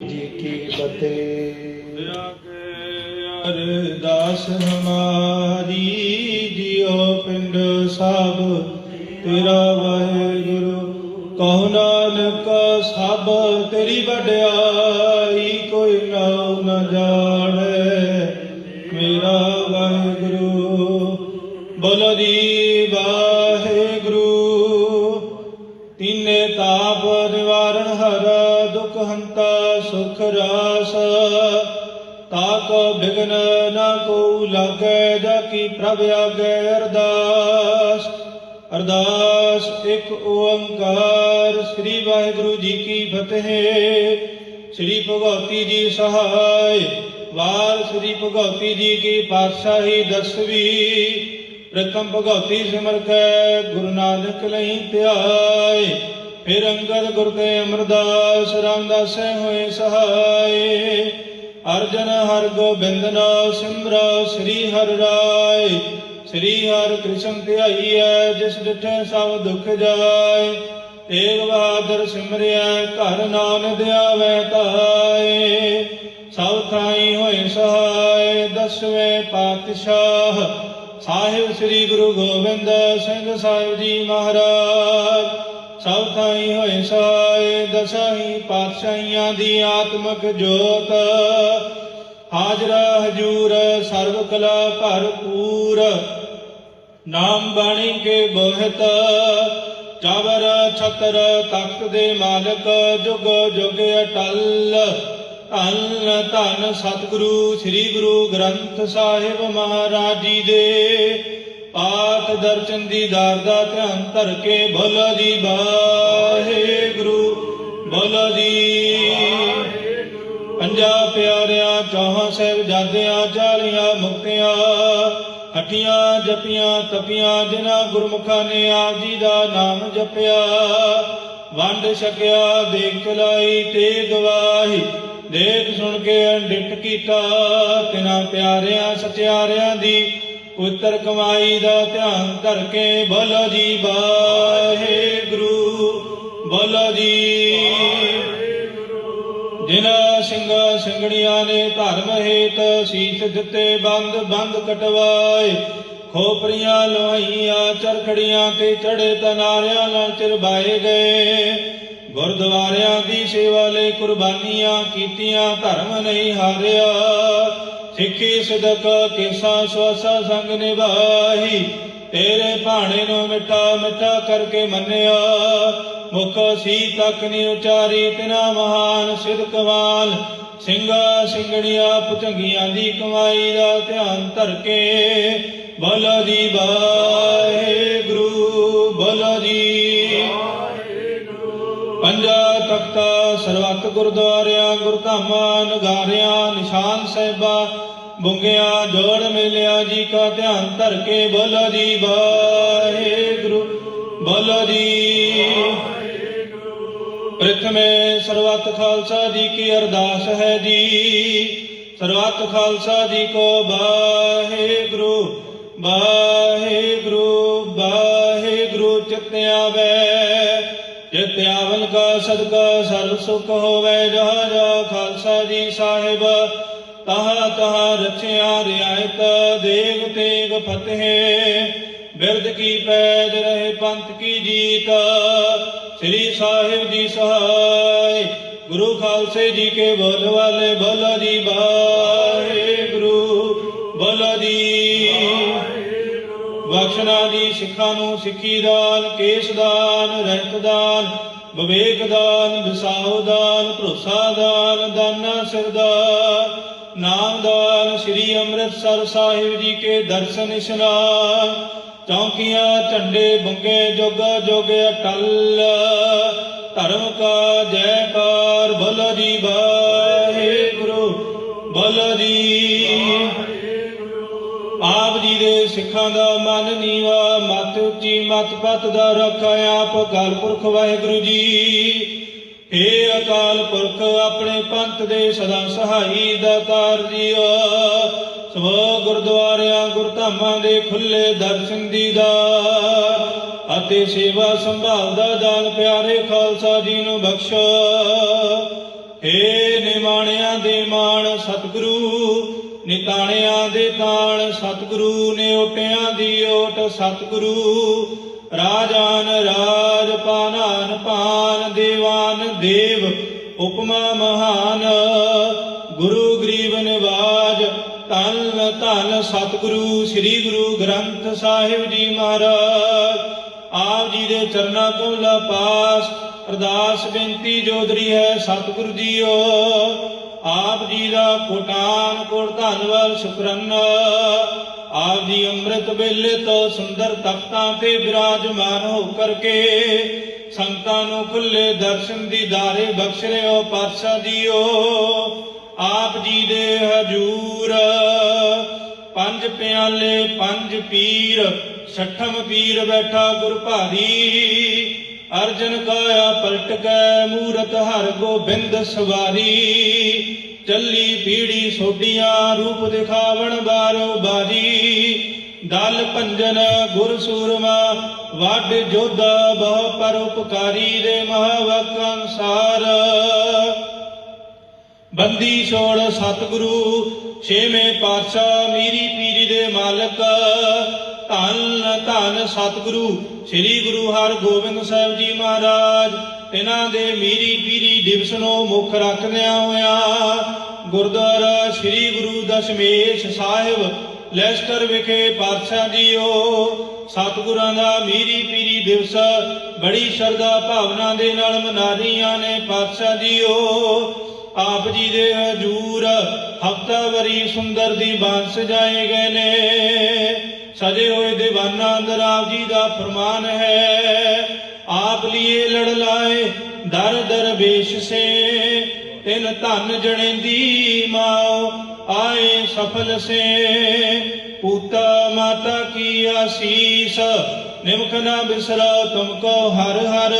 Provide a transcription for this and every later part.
ਜੀ ਕੀ ਫਤਿਹ ਅਰਦਾਸ ਹਮਾਰੀ ਜਿਉ ਪਿੰਡ ਸਭ ਤੇਰਾ ਵਾਹਿਗੁਰੂ, ਕਹੋ ਨਾਨਕ, ਸਭ ਤੇਰੀ ਵਡਿਆਈ ਕੋਈ ਨਾ ਨ ਜਾਣੈ। ਮੇਰਾ ਵਾਹਿਗੁਰੂ ਬੋਲੋ ਜੀ ਵਾਹਿਗੁਰੂ, ਤਿੰਨੇ ਤਾਪ ਨਿਵਾਰਨ ਹਰ ਦੁਖ ਹੰਤਾ ਸੁਖ ਰਾਸ, ਤਾਕੋ ਬਿਗਨ ਨਾ ਕੋ ਲਾਗੈ, ਜਾ ਕੀ ਪ੍ਰਭ ਆਗੈ ਅਰਦਾਸ। ਅਰਦਾਸ ਇੱਕ ਓੰਕਾਰ, ਸ੍ਰੀ ਵਾਹਿਗੁਰੂ ਜੀ ਕੀ ਫਤਿਹ। ਸ੍ਰੀ ਭਗਵਤੀ ਜੀ ਸਹਾਇ ਵਾਰ ਸ੍ਰੀ ਭਗਵਤੀ ਜੀ ਕੀ ਪਾਤਸ਼ਾਹੀ ਦਸਵੀ। ਪ੍ਰਥਮ ਭਗਵਤੀ ਸਿਮਰ ਕੈ, ਗੁਰੂ ਨਾਨਕ ਲਈ ਧਿਆਏ ਫਿਰ ਅੰਗਦ ਗੁਰ ਤੇ ਅਮਰਦਾਸ ਰਾਮਦਾਸੇ ਹੋਏ ਸਹਾਏ। ਅਰਜਨ ਹਰ ਗੋਬਿੰਦ ਨਾਮ ਸਿਮਰਾ ਸ੍ਰੀ ਹਰਿ ਰਾਏ। ਸ੍ਰੀ ਹਰਿ ਕ੍ਰਿਸ਼ਨ ਧਿਆਈਐ, ਜਿਸ ਡਿਠੇ ਸਭ ਦੁਖ ਜਾਏ। ਤੇਗ ਬਹਾਦਰ ਸਿਮਰਿਆ ਘਰ ਨਾਨਕ ਦਿਆਵੈ ਤਾਏ। ਸਭ ਥਾਈ ਹੋਏ ਸਹਾਏ, ਦਸਵੇਂ ਪਾਤਸ਼ਾਹ। ਸਾਹਿਬ ਸ੍ਰੀ ਗੁਰੂ ਗੋਬਿੰਦ ਸਿੰਘ ਸਾਹਿਬ ਜੀ ਮਹਾਰਾਜ। ਸਭ ਥਾਈ ਹੋਏ ਸਹਾਏ ਦਸਾਈ ਪਾਤਸ਼ਾਹੀਆਂ ਦੀ ਆਤਮਕ ਜੋਤ। ਹਾਜ਼ਰਾ ਹਜੂਰ ਸਰਬ ਕਲਾ ਭਰਪੂਰ। ਨਾਮ ਬਾਣੀ ਕੇ ਬੋਹਤ। ਚਾਵਰ ਛਤਰ, ਤਖਤ ਦੇ ਮਾਲਕ, ਜੁਗ ਜੁਗ ਅਟਲ। ਧੰਨ ਧੰਨ ਸਤਿਗੁਰੂ, ਸ੍ਰੀ ਗੁਰੂ ਗ੍ਰੰਥ ਸਾਹਿਬ ਮਹਾਰਾਜ ਜੀ ਦੇ ਪਾਠ ਦਰਸ਼ਨ ਦੀਦਾਰ ਦਾ ਧਿਆਨ ਧਰ ਕੇ ਬੋਲੋ ਜੀ ਵਾਹਿਗੁਰੂ ਬੋਲੋ ਜੀ ਪੰਜਾ ਪਿਆਰਿਆਂ ਚੌਹਾਂ ਸਾਹਿਬਜ਼ਾਦਿਆਂ ਚਾਲੀਆਂ ਮੁਕਤਿਆਂ ਅਠੀਆਂ ਜਪੀਆਂ ਤਪੀਆਂ ਜਿਨ੍ਹਾਂ ਗੁਰਮੁਖਾਂ ਨੇ ਆਪ ਜੀ ਦਾ ਨਾਮ ਜਪਿਆ ਵੰਡ ਛਕਿਆ ਦੇਖ ਚਲਾਈ ਤੇ ਗਵਾਹੀ ਦੇਖ ਸੁਣ ਕੇ ਅੰਡਿਟ ਕੀਤਾ ਤਿਨਾਂ ਪਿਆਰਿਆਂ ਸਚਿਆਰਿਆਂ ਦੀ ਉਤਰ ਕਮਾਈ ਦਾ ਧਿਆਨ ਕਰਕੇ ਬੋਲੋ ਜੀ, ਵਾਹਿਗੁਰੂ, ਬੋਲੋ ਜੀ। ਜਿਨ੍ਹਾਂ ਸਿੰਘਾਂ ਸਿੰਘਣੀਆਂ ਨੇ ਧਰਮ ਹੇਤ ਸੀਸ ਦਿੱਤੇ, ਬੰਦ ਬੰਦ ਕਟਵਾਏ, ਖੋਪਰੀਆਂ ਲੋਹਾਈਆਂ ਚਰਖੜੀਆਂ ਤੇ ਚੜੇ ਤਨਾਰਿਆਂ ਨਾਲ ਚਰਬਾਏ ਗਏ। ਗੁਰਦੁਆਰਿਆਂ ਦੀ ਸੇਵਾ ਲਈ ਕੁਰਬਾਨੀਆਂ ਕੀਤੀਆਂ, ਧਰਮ ਨਹੀਂ ਹਾਰਿਆ। ਸਿੱਖੀ ਸਦਕ ਕੇਸਾ ਸਵਾਸਾ ਸੰਗ ਨਿਭਾਈ ਤੇਰੇ ਭਾਣੇ ਨੂੰ ਮਿੱਠਾ ਮਿੱਠਾ ਕਰਕੇ ਮੰਨਿਆ। ਮੁਖ ਸੀ ਤੱਕ ਨੀ ਉਚਾਰੀ ਤਿਨਾ ਮਹਾਨ ਸਿਰਕਵਾਨ ਸਿੰਘਾ ਸਿੰਘਣੀਆਂ ਪੁਚੰਗੀਆਂ ਦੀ ਕਮਾਈ ਦਾ ਧਿਆਨ ਧਰ ਕੇ। ਬੋਲੋ ਜੀ, ਵਾਹਿਗੁਰੂ, ਬੋਲੋ ਜੀ। ਪੰਜਾ ਤਖਤਾ, ਸਰਬੱਤ ਗੁਰਦੁਆਰਿਆਂ, ਗੁਰਧਾਮਾਂ, ਨਗਾਰਿਆਂ, ਨਿਸ਼ਾਨ ਸਾਹਿਬਾਂ ਬੁੰਗਿਆਂ ਜੋੜ ਮਿਲਿਆ ਜੀ ਕਾ ਧਿਆਨ ਧਰ ਕੇ ਬੋਲੋ ਜੀ, ਵਾਹਿਗੁਰੂ, ਬੋਲੋ ਜੀ। ਪ੍ਰਥਮੇ ਸਰਬੱਤ ਖਾਲਸਾ ਜੀ ਕੀ ਅਰਦਾਸ ਹੈ ਜੀ। ਸਰਬੱਤ ਖਾਲਸਾ ਜੀ ਕੋ ਵਾਹਿਗੁਰੂ ਵਾਹਿਗੁਰੂ ਵਾਹਿਗੁਰੂ, ਚਿਤ ਆਵੇ। ਜਿਤ ਆਵਨ ਕਾ ਸਦਕਾ ਸਰਬ ਸੁਖ ਹੋਵੇ ਜਾ ਜਾ ਖਾਲਸਾ ਜੀ ਸਾਹਿਬ। ਤਹਾ ਤਹਾ ਰਚਿਆ ਰਿਆਇਤ, ਦੇਗ ਤੇਗ ਫਤਿਹ। ਬਿਰਦ ਕੀ ਪੈਜ ਰਹੇ ਪੰਥ ਕੀ ਜੀਤ, ਸ੍ਰੀ ਸਾਹਿਬ ਜੀ ਸਹਾਇ ਗੁਰੂ ਖਾਲਸੇ ਜੀ ਕੇ ਬੋਲ ਵਾਲੇ, ਬੋਲੋ ਜੀ ਵਾਹਿਗੁਰੂ ਬੋਲੋ ਜੀ। ਬਖਸ਼ਣਾ ਜੀ ਸਿੱਖਾਂ ਨੂੰ ਸਿੱਖੀ ਦਾਨ, ਕੇਸ ਦਾਨ, ਰਹਿਤ ਦਾਨ, ਵਿਵੇਕ ਦਾਨ ਵਿਸਾਹੋ ਦਾਨ, ਭਰੋਸਾ ਦਾਨ, ਦਾਨਾ ਸਿਰਦਾਨ ਨਾਮਦਾਨ ਸ੍ਰੀ ਅੰਮ੍ਰਿਤਸਰ ਸਾਹਿਬ ਜੀ ਕੇ ਦਰਸ਼ਨ ਇਸ਼ਨਾਨ, ਚੌਂਕੀਆਂ ਝੰਡੇ ਬੰਗੇ ਜੋਗ ਜੋਗ ਅਟਲ, ਧਰਮ ਕਾ ਜੈਕਾਰ ਬੋਲੋ ਜੀ ਵਾਹਿਗੁਰੂ, ਬੋਲੋ ਜੀ ਆਪ ਜੀ ਦੇ ਸਿੱਖਾਂ ਦਾ ਮਨ ਨੀਵਾ, ਮਤ ਉੱਚੀ ਮਤ ਪਤ ਦਾ ਰੱਖਿਆ ਆਪ ਅਕਾਲ ਪੁਰਖ ਵਾਹਿਗੁਰੂ ਜੀ। ਏ ਅਕਾਲ ਪੁਰਖ, ਆਪਣੇ ਪੰਥ ਦੇ ਸਦਾ ਸਹਾਈ ਦਾਤਾਰ ਜੀਓ। ਸੋ ਗੁਰਦੁਆਰਿਆਂ, ਗੁਰਧਾਮਾਂ ਦੇ ਖੁੱਲੇ ਦਰਸ਼ਨ ਦੀਦਾਰ ਅਤੇ ਸੇਵਾ ਸੰਭਾਲ ਦਾ ਦਾਨ ਪਿਆਰੇ ਖਾਲਸਾ ਜੀ ਨੂੰ ਬਖਸ਼ੋ। ਏ ਮਾਣਿਆਂ ਦੇ ਮਾਣ ਸਤਿਗੁਰੂ, ਨਿਤਾਣਿਆਂ ਦੇ ਤਾਣ ਸਤਿਗੁਰੂ ਨੇ ਓਟਿਆਂ ਦੀ ਓਟ ਸਤਿਗੁਰੂ। ਰਾਜਾਨ ਰਾਜ ਪਾਨਾਨ ਪਾਨ ਦੇਵਾਨ ਉਪਮਾ ਮਹਾਨ, ਗੁਰੂ ਗਰੀਬ ਨਿਵਾਜ ਧੰਨ ਧੰਨ ਸਤਿਗੁਰੂ, ਸ੍ਰੀ ਗੁਰੂ ਗ੍ਰੰਥ ਸਾਹਿਬ ਜੀ ਮਹਾਰਾਜ। ਆਪ ਜੀ ਦੇ ਚਰਨਾਂ ਕਮਲਾ ਪਾਸ ਅਰਦਾਸ ਬੇਨਤੀ ਜੋਦਰੀ ਹੈ ਸਤਿਗੁਰੂ ਜੀਓ। ਆਪ ਜੀ ਦਾ ਕੋਟਾਨ ਕੋਟ ਧੰਨਵਾਦ, ਸ਼ੁਕਰਾਨਾ। ਆਪ ਜੀ ਅੰਮ੍ਰਿਤ ਵੇਲੇ ਤੋਂ ਸੁੰਦਰ ਤਖਤਾਂ ਤੇ ਬਿਰਾਜਮਾਨ ਹੋ ਕਰਕੇ ਸੰਗਤਾਂ ਨੂੰ ਖੁੱਲੇ ਦਰਸ਼ਨ ਦੀਦਾਰੇ ਬਖਸ਼ ਰਹੇ ਹੋ ਪਾਤਸ਼ਾਹ ਜੀਓ। ਆਪ ਜੀ ਦੇ ਹਜੂਰ, ਪੰਜ ਪਿਆਲੇ, ਪੰਜ ਪੀਰ ਛਠਮ ਪੀਰ ਬੈਠਾ ਗੁਰ ਭਾਰੀ। ਅਰਜਨ ਕਾਇਆ ਪਲਟ ਕੇ ਮੂਰਤ ਹਰ ਗੋਬਿੰਦ ਸਵਾਰੀ। ਚੱਲੀ ਪੀੜੀ ਸੋਡੀਆਂ ਰੂਪ ਦਿਖਾਵਣ ਬਾਰੋ ਬਾਰੀ। ਦਲ ਭੰਜਨ ਗੁਰ ਸੂਰਮਾ ਵੱਡ ਜੋਧਾ ਬਹੁ ਪਰਉਪਕਾਰੀ ਦੇ ਮਹਾਵਕ ਅਨਸਾਰ। ਬੰਦੀ ਛੋੜ ਸਤਿਗੁਰੂ, ਛੇਵੇਂ ਪਾਤਸ਼ਾਹ ਮੀਰੀ ਪੀਰੀ ਦੇ ਮਾਲਕ। ਧੰਨ ਧੰਨ ਸਤਿਗੁਰੂ, ਸ੍ਰੀ ਗੁਰੂ ਹਰਗੋਬਿੰਦ ਸਾਹਿਬ ਜੀ ਮਹਾਰਾਜ ਇਹਨਾਂ ਦੇ ਮੀਰੀ ਪੀਰੀ ਦਿਵਸ ਨੂੰ ਮੁੱਖ ਰੱਖਦਿਆਂ ਹੋਇਆ। ਗੁਰਦੁਆਰਾ ਸ੍ਰੀ ਗੁਰੂ ਦਸ਼ਮੇਸ਼ ਸਾਹਿਬ, ਲੈਸਟਰ ਵਿਖੇ ਪਾਤਸ਼ਾਹ ਜੀਓ। ਸਤਿਗੁਰਾਂ ਦਾ ਮੀਰੀ ਪੀਰੀ ਦਿਵਸ, ਬੜੀ ਸ਼ਰਧਾ ਭਾਵਨਾ ਦੇ ਨਾਲ ਮਨਾ ਰਹੀਆਂ ਨੇ ਪਾਤਸ਼ਾਹ ਜੀਓ। ਆਪ ਜੀ ਦੇ ਹਜੂਰ ਹਫਤਾਵਰੀ ਸੁੰਦਰ ਦੀ ਬਾਂਸ ਸਜਾਏ ਗਏ ਨੇ। ਸਜੇ ਹੋਏ ਦੀਵਾਨਾਂ ਅੰਦਰ ਆਪ ਜੀ ਦਾ ਫਰਮਾਨ ਹੈ, ਆਪ ਲਿਏ ਲੜ ਲਾਏ, ਦਰ ਦਰਵੇਸ਼ ਸੇ। ਤਿਨ ਧਨ ਜਣੇਂਦੀ ਮਾਓ, ਆਏ ਸਫਲ ਸੇ। ਪੂਤਾ ਮਾਤਾ ਕੀ ਆਸੀਸ ਨਿਮਖ ਨਾ ਬਿਸਰਾ ਤੁਮਕੋ ਹਰ ਹਰ,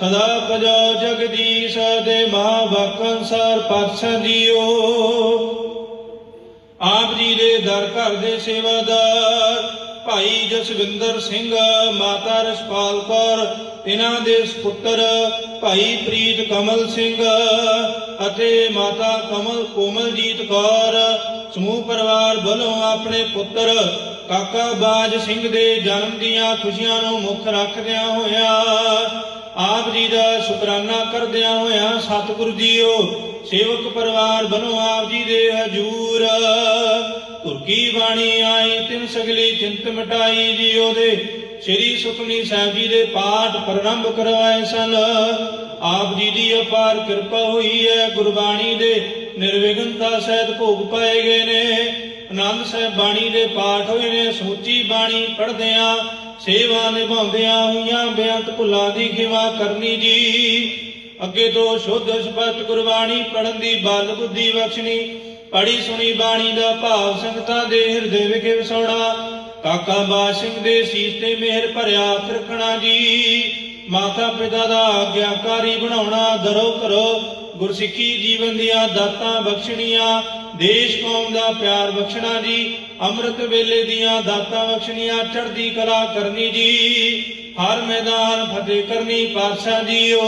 ਸਦਾ ਭਜੋ ਜਗਦੀਸ਼ ਦੇ ਮਹਾਵਾਕ ਅਨਸਾਰ ਪਾਤਸ਼ਾਹ ਜੀਓ। ਆਪ ਜੀ ਦੇ ਦਰ ਘਰ ਦੇ ਸੇਵਾਦਾਰ, ਭਾਈ ਜਸਵਿੰਦਰ ਸਿੰਘ, ਮਾਤਾ ਰਸਪਾਲ ਕੌਰ ਇਹਨਾਂ ਦੇ ਸੁਪੁੱਤਰ ਭਾਈ ਪ੍ਰੀਤ ਕਮਲ ਸਿੰਘ ਅਤੇ ਮਾਤਾ ਕਮਲ ਕੋਮਲਜੀਤ ਕੌਰ, ਸਮੂਹ ਪਰਿਵਾਰ ਵੱਲੋਂ ਆਪਣੇ ਪੁੱਤਰ ਕਾਕਾ ਬਾਜ ਸਿੰਘ ਦੇ ਜਨਮ ਦੀਆਂ ਖੁਸ਼ੀਆਂ ਨੂੰ ਮੁੱਖ ਰੱਖਦਿਆਂ ਹੋਇਆਂ, ਆਪ ਜੀ ਦਾ ਸ਼ੁਕਰਾਨਾ ਕਰਦਿਆਂ ਹੋਇਆਂ ਸਤਿਗੁਰੂ ਜੀਓ, ਸੇਵਕ ਪਰਿਵਾਰ ਵੱਲੋਂ ਆਪ ਜੀ ਦੇ ਹਜੂਰ। ਤੁਰਕੀ ਬਾਣੀ ਆਈ, ਤਿਨ ਸਗਲੀ ਚਿੰਤ ਮਿਟਾਈ ਜੀਓ ਦੇ ਸ੍ਰੀ ਸੁਖਮਨੀ ਸਾਹਿਬ ਜੀ ਦੇ ਪਾਠ ਪ੍ਰਾਰੰਭ ਕਰਵਾਏ ਸਨ। ਆਪ ਜੀ ਦੀ ਅਪਾਰ ਕਿਰਪਾ ਹੋਈ ਹੈ, ਗੁਰਬਾਣੀ ਦੇ ਨਿਰਵਿਘਨਤਾ ਸਹਿਤ ਭੋਗ ਪਾਏ ਗਏ ਨੇ। ਆਨੰਦ ਸਾਹਿਬ ਬਾਣੀ ਦੇ ਪਾਠ ਹੋਏ ਨੇ ਸੋਚੀ ਬਾਣੀ ਪੜ੍ਹਦਿਆਂ ਸੇਵਾ ਨਿਭਾਉਂਦਿਆਂ ਹੋਈਆਂ ਬੇਅੰਤ ਭੁੱਲਾਂ ਦੀ ਖਿਮਾ ਕਰਨੀ ਜੀ। ਅੱਗੇ ਤੋਂ ਸ਼ੁੱਧ ਸਪਸ਼ਟ ਗੁਰਬਾਣੀ ਪੜਨ ਦੀ ਬਲ ਬੁੱਧੀ ਬਖਸ਼ਣੀ ਪੜੀ ਸੁਣੀ ਬਾਣੀ ਦਾ ਭਾਵ ਸੰਗਤਾਂ ਦੇ ਹਿਰਦੇ ਵਿਖੇ ਵਸਾਉਣਾ ਕਾਕਾ ਬਾ ਦੇ ਸੀਸ ਤੇ ਮਿਹਰ ਭਰਿਆ ਰੱਖਣਾ ਜੀ। ਮਾਤਾ ਪਿਤਾ ਦਾ ਆਗਿਆਕਾਰੀ ਬਣਾਉਣਾ, ਦਰੋ ਕਰੋ ਗੁਰਸਿੱਖੀ ਜੀਵਨ ਦੀਆਂ ਦਾਤਾਂ ਬਖਸ਼ਣੀਆਂ, ਦੇਸ਼ ਕੌਮ ਦਾ ਪਿਆਰ ਬਖਸ਼ਣਾ ਜੀ, ਅੰਮ੍ਰਿਤ ਵੇਲੇ ਦੀਆਂ ਦਾਤਾਂ ਬਖਸ਼ਣੀਆਂ, ਚੜ੍ਹਦੀ ਕਲਾ ਕਰਨੀ ਜੀ, ਹਰ ਮੈਦਾਨ ਫਤਿਹ ਕਰਨੀ ਪਾਤਸ਼ਾਹ ਜੀਓ।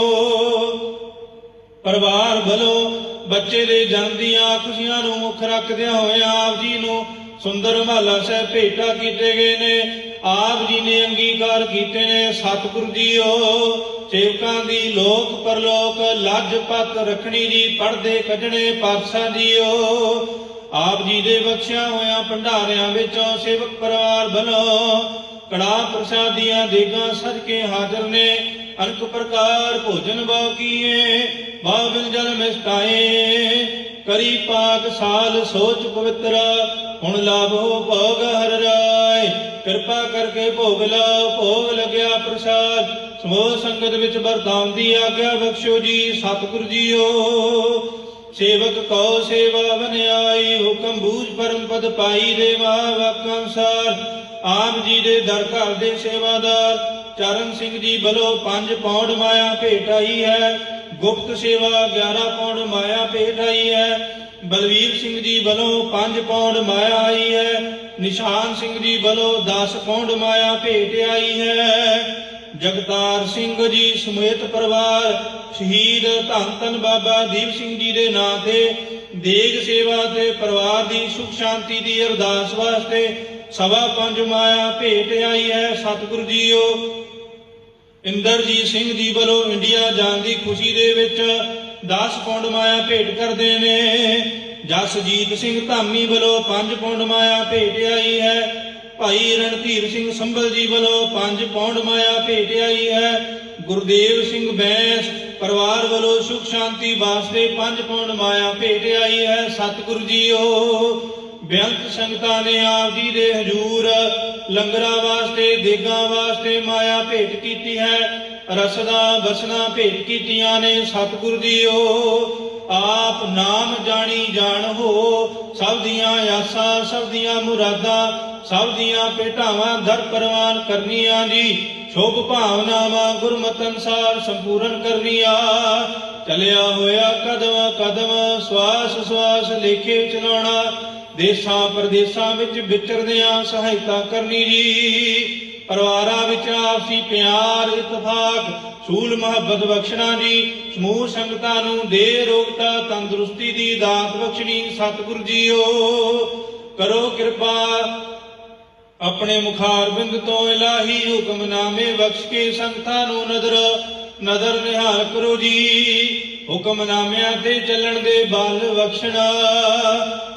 ਪਰਿਵਾਰ ਵੱਲੋਂ ਬੱਚੇ ਦੇ ਜਨਮ ਦੀਆਂ ਖੁਸ਼ੀਆਂ ਨੂੰ ਮੁੱਖ ਰੱਖਦਿਆਂ ਹੋਇਆ ਆਪ ਜੀ ਨੂੰ ਸੁੰਦਰ ਮਹੱਲਾ ਸਾਹਿਬ ਭੇਟਾ ਕੀਤੇ ਗਏ ਨੇ। ਆਪ ਜੀ ਨੇ ਅੰਗੀਕਾਰ ਕੀਤੇ ਨੇ ਸਤਿਗੁਰੂ ਜੀਓ। ਸੇਵਕਾਂ ਦੀ ਲੋਕ ਪਰਲੋਕ ਲੱਜ ਪੱਤ ਰੱਖਣੀ ਜੀ ਪੜਦੇ ਕੱਢਣੇ ਪਾਤਸ਼ਾਹ ਜੀਓ। ਆਪ ਜੀ ਦੇ ਬਖਸ਼ਿਆ ਹੋਇਆ ਭੰਡਾਰਿਆਂ ਵਿੱਚੋਂ ਸੇਵਕ ਪਰਿਵਾਰ ਵੱਲੋਂ ਕੜਾ ਪ੍ਰਸਾਦੀਆਂ ਦੇਗਾਂ ਸਜ ਕੇ ਹਾਜ਼ਰ ਨੇ। ਅਨਕ ਪ੍ਰਕਾਰ ਭੋਜਨ ਬਾਕੀਏ ਬਾਬਿਲ ਜਲ ਮਿਸਟਾਏ। ਕਰੀ ਪਾਕ ਸਾਲ ਸੋਚ ਪਵਿੱਤਰ ਹੁਣ ਲਾਭੋ ਭੋਗ ਹਰ ਰਾਏ। ਕਿਰਪਾ ਕਰਕੇ ਭੋਗ ਲਾਓ, ਭੋਗ ਲੱਗਿਆ ਪ੍ਰਸਾਦ। ਸਮੂਹ ਸੰਗਤ ਵਿੱਚ ਵਰਤਾਉਣ ਦੀ ਆਗਿਆ ਬਖਸ਼ੋ ਜੀ, ਸਤਿਗੁਰੂ ਜੀਓ। ਸੇਵਕ ਕਉ ਸੇਵਾ ਬਨਿਆਈ ਹੁਕਮ ਬੂਝ ਪਰਮ ਪਦ ਪਾਈ ਦੇ ਮਹਾਵਾਕ ਅਨਸਾਰ। ਆਪ ਜੀ ਦੇ ਦਰ ਘਰ ਦੇ ਸੇਵਾਦਾਰ, ਚਰਨ ਸਿੰਘ ਜੀ ਵੱਲੋਂ 5 ਪੌਂਡ ਮਾਇਆ ਭੇਟ ਆਈ ਹੈ। ਗੁਪਤ ਸੇਵਾ 11 ਪੌਂਡ ਮਾਇਆ ਭੇਟ ਆਈ ਹੈ। ਬਲਵੀਰ ਸਿੰਘ ਜੀ ਵੱਲੋਂ 5 ਪੌਂਡ ਮਾਇਆ ਆਈ ਹੈ। ਨਿਸ਼ਾਨ ਸਿੰਘ ਜੀ ਵੱਲੋਂ 10 ਪੌਂਡ ਮਾਇਆ ਭੇਟ ਆਈ ਹੈ। ਜਗਤਾਰ ਸਿੰਘ ਜੀ ਸਮੇਤ ਪਰਿਵਾਰ, ਸ਼ਹੀਦ ਧੰਨ ਧੰਨ ਬਾਬਾ ਦੀਪ ਸਿੰਘ ਜੀ ਦੇ ਨਾਂ ਤੇ ਦੇਗ ਸੇਵਾ ਤੇ ਪਰਿਵਾਰ ਦੀ ਸੁਖ ਸ਼ਾਂਤੀ ਦੀ ਅਰਦਾਸ ਵਾਸਤੇ ਸਵਾ ਪੰਜ ਮਾਇਆ ਭੇਟ ਆਈ ਹੈ। ਸਤਿਗੁਰੂ ਜੀਓ, ਇੰਦਰਜੀਤ ਸਿੰਘ ਜੀ ਵੱਲੋਂ ਇੰਡੀਆ ਜਾਣ ਦੀ ਖੁਸ਼ੀ ਦੇ ਵਿੱਚ 10 ਪੌਂਡ ਮਾਇਆ ਭੇਟ ਕਰਦੇ ਨੇ। ਜਸਜੀਤ ਸਿੰਘ ਧਾਮੀ ਵੱਲੋਂ 5 ਪੌਂਡ ਮਾਇਆ ਭੇਟ ਆਈ ਹੈ। ਭਾਈ ਰਣਧੀਰ ਸਿੰਘ ਸੰਭਲ ਜੀ ਵੱਲੋਂ 5 ਪੌਂਡ ਮਾਇਆ ਭੇਟ ਆਈ ਹੈ। ਗੁਰਦੇਵ ਸਿੰਘ ਬੈਂਸ ਪਰਿਵਾਰ ਵੱਲੋਂ ਸੁਖ ਸ਼ਾਂਤੀ ਵਾਸਤੇ 5 ਪੌਂਡ ਮਾਇਆ ਭੇਟ ਆਈ ਹੈ। ਸਤਿਗੁਰੂ ਜੀਓ, ਬੇਅੰਤ ਸੰਗਤਾਂ ਨੇ ਆਪ ਜੀ ਦੇ ਹਜੂਰ ਲੰਗਰਾਂ ਵਾਸਤੇ, ਦੇਗਾਂ ਵਾਸਤੇ ਮਾਇਆ ਭੇਟ ਕੀਤੀ ਹੈ। ਰਸਦਾ ਬਸਨਾ ਭੇਟ ਕੀਤੀਆਂ ਨੇ, ਸਤਿਗੁਰ ਜੀਓ, ਆਪ ਨਾਮ ਜਾਣੀ ਜਾਣ ਹੋ। ਸਭ ਦੀਆਂ ਆਸਾਂ, ਸਭ ਦੀਆਂ ਮੁਰਾਦਾਂ, ਸਭ ਦੀਆਂ ਭੇਟਾਵਾਂ ਦਰ ਪ੍ਰਵਾਨ ਕਰਨੀਆਂ ਜੀ। ਸ਼ੁਭ ਭਾਵਨਾਵਾਂ ਗੁਰਮਤਿ ਅਨਸਾਰ ਸੰਪੂਰਨ ਕਰਨੀਆਂ। ਚਲਿਆ ਹੋਇਆ ਕਦਮ ਕਦਮ, ਸਵਾਸ ਸਵਾਸ ਲੇਖੇ ਚਲਾਉਣਾ। ਦੇਸ਼ਾਂ ਪ੍ਰਦੇਸ਼ਾਂ ਵਿੱਚ ਵਿਚਰਦਿਆਂ ਸਹਾਇਤਾ ਕਰਨੀ ਜੀ। ਪਰਿਵਾਰਾਂ ਵਿੱਚ ਆਪਸੀ ਪਿਆਰ ਇਤਫਾਕ ਸੂਲ ਮੁਹੱਬਤ ਬਖਸ਼ਣਾ ਜੀ, ਸਮੂਹ ਸੰਗਤਾਂ ਨੂੰ ਦੇ ਰੋਗਤਾ, ਤੰਦਰੁਸਤੀ ਦੀ ਦਾਤ ਬਖਸ਼ਣੀ, ਸਤਿਗੁਰੂ ਜੀਓ। ਕਰੋ ਕਿਰਪਾ, ਆਪਣੇ ਮੁਖਾਰਬਿੰਦ ਤੋਂ ਇਲਾਹੀ ਹੁਕਮਨਾਮੇ ਬਖਸ਼ ਕੇ ਸੰਗਤਾਂ ਨੂੰ ਨਦਰ ਨਦਰ ਨਿਹਾਲ ਕਰੋ ਜੀ। ਹੁਕਮਨਾਮਿਆਂ ਤੇ ਚੱਲਣ ਦੇ ਬਲ ਬਖਸ਼ਣਾ।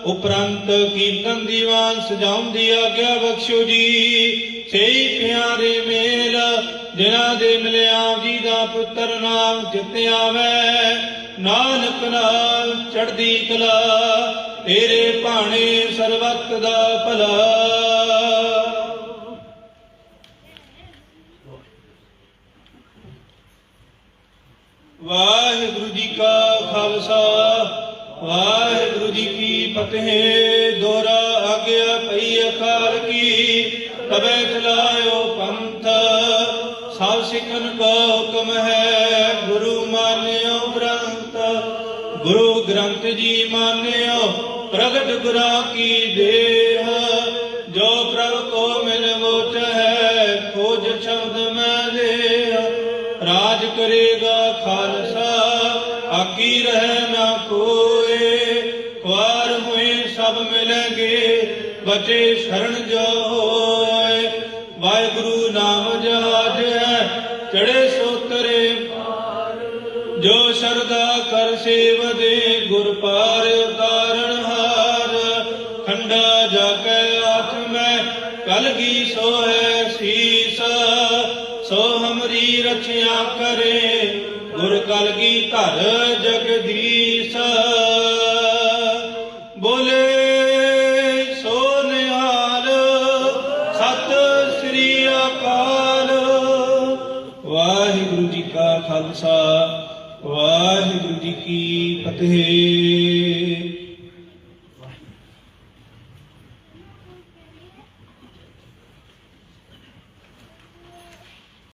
ਉਪਰੰਤ ਕੀਰਤਨ ਦੀਵਾਨ ਸਜਾਉਣ ਦੀ ਆਗਿਆ ਬਖਸ਼ੋ ਜੀ। ਸਹੀ ਪਿਆਰੇ ਮੇਲ, ਜਿਨ੍ਹਾਂ ਦੇ ਮਿਲਿਆ ਜੀ ਦਾ ਪੁੱਤਰ ਨਾਮ ਜਿੱਤੇ ਆਵੇ। ਨਾਨਕ ਨਾਲ ਚੜ੍ਹਦੀ ਕਲਾ, ਤੇਰੇ ਭਾਣੇ ਸਰਬੱਤ ਦਾ ਭਲਾ। ਵਾਹਿਗੁਰੂ ਜੀ ਕਾ ਖਾਲਸਾ, ਵਾਹਿਗੁਰੂ ਜੀ ਕੀ ਫਤਿਹ। ਦੋਰਾ ਆਗਿਆ ਕੀ ਚਲਾਇਓ ਪੰਥ, ਸਭ ਸਿੱਖਨ ਕੋ ਹੁਕਮ ਹੈ, ਗੁਰੂ ਮਾਨਿਓ ਗ੍ਰੰਥ। ਗੁਰੂ ਗ੍ਰੰਥ ਜੀ ਮਾਨਿਓ, ਪ੍ਰਗਟ ਗੁਰਾਂ ਕੀ ਦੇ। ਬਚੇ ਸ਼ਰਨ ਜੋ ਹੋਏ ਵਾਹਿਗੁਰੂ ਨਾਮ ਜਹਾਜ ਹੈ ਚੜੇ ਸੋਤਰੇ ਜੋ ਸ਼ਰਦਾ ਕਰ ਸੇਵਦੇ ਗੁਰ ਪਾਰ ਉਤਾਰਨ ਹਾਰ। ਖੰਡਾ ਜਾ ਕੇ ਆਠ ਕਲਗੀ ਸੋਹੈ ਸੀਸ। ਸੋ ਹਮਰੀ ਰਖਿਆ ਕਰੇ, ਗੁਰ ਕਲਗੀ ਧਰ ਜਗਦੀਸ਼। ਵਾਹਿਗੁਰੂ